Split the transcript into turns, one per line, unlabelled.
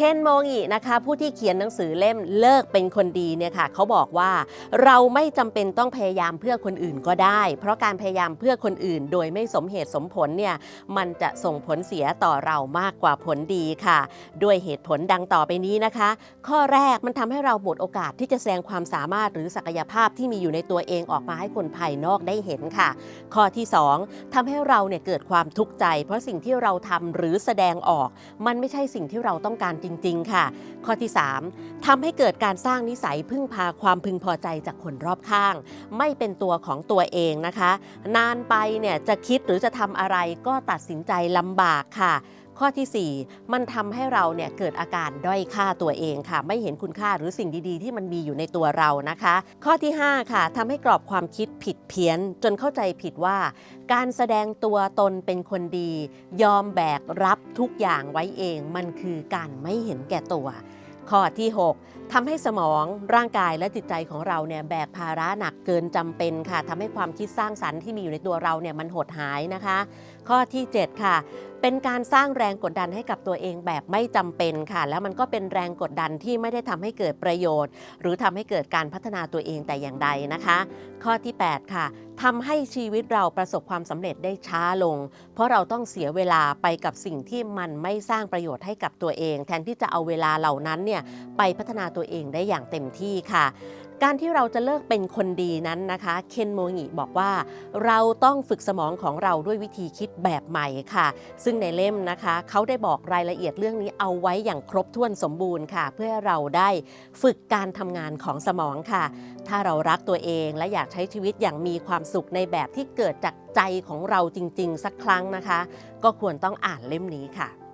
เคนโมงินะคะ ผู้ที่เขียนหนังสือเล่มเลิกเป็นคนดีเนี่ยค่ะเขาบอกว่าเราไม่จำเป็นต้องพยายามเพื่อคนอื่นก็ได้ เพราะการพยายามเพื่อคนอื่น โดยไม่สมเหตุสมผลเนี่ยมันจะส่งผลเสียต่อเรามากกว่าผลดีค่ะ ด้วยเหตุผลดังต่อไปนี้นะคะ ข้อแรกมันทำให้เราหมดโอกาสที่จะแสดงความสามารถหรือศักยภาพที่มีอยู่ในตัวเองออกมาให้คนภายนอกได้เห็นค่ะ ข้อที่ 2ทำให้เราเนี่ยเกิดความทุกข์ใจ เพราะสิ่งที่เราทำหรือแสดงออก มันไม่ใช่สิ่งที่เราต้องการจจริง ๆ ค่ะ ข้อที่ 3ทำให้เกิดการสร้างนิสัยพึ่งพาความพึงพอใจจากคนรอบข้าง ไม่เป็นตัวของตัวเองนะคะ นานไปเนี่ยจะคิดหรือจะทำอะไรก็ตัดสินใจลำบากค่ะ ข้อทีสี่ 4 มันทำให้เราเนี่ยเกิดอาการด้อยค่าตัวเองค่ะ ไม่เห็นคุณค่าหรือสิ่งดีๆ ที่มันมีอยู่ในตัวเรานะคะ ข้อที่ 5 ค่ะทำให้กรอบความคิดผิดเพี้ยน จนเข้าใจผิดว่า การแสดงตัวตนเป็นคนดี ยอมแบกรับทุกอย่างไว้เอง มันคือการไม่เห็นแก่ตัวข้อที่ 6ทำให้สมองร่างกายและจิตใจของเราเนี่ยแบกภาระหนักเกินจำเป็นค่ะทำให้ความคิดสร้างสรรค์ที่มีอยู่ในตัวเราเนี่ยมันหดหายนะคะ ข้อที่ 7 ค่ะ เป็นการสร้างแรงกดดันให้กับตัวเองแบบไม่จำเป็นค่ะ แล้วมันก็เป็นแรงกดดันที่ไม่ได้ทำให้เกิดประโยชน์ หรือทำให้เกิดการพัฒนาตัวเองแต่อย่างใดนะคะ ข้อที่ 8 ค่ะทำให้ชีวิตเราประสบความสำเร็จได้ช้าลง เพราะเราต้องเสียเวลาไปกับสิ่งที่มันไม่สร้างประโยชน์ให้กับตัวเอง แทนที่จะเอาเวลาเหล่านั้นเนี่ยไปพัฒนาตัวเองได้อย่างเต็มที่ค่ะ การที่เราจะเลิกเป็นคนดีนั้นนะคะ เคนโมงิบอกว่า เราต้องฝึกสมองของเราด้วยวิธีคิดแบบใหม่ค่ะ ซึ่งในเล่มนะคะ เขาได้บอกรายละเอียดเรื่องนี้เอาไว้อย่างครบถ้วนสมบูรณ์ค่ะ เพื่อเราได้ฝึกการทำงานของสมองค่ะ ถ้าเรารักตัวเองและอยากใช้ชีวิตอย่างมีความสุขในแบบที่เกิดจากใจของเราจริง ๆ สักครั้งนะคะ ก็ควรต้องอ่านเล่มนี้ค่ะ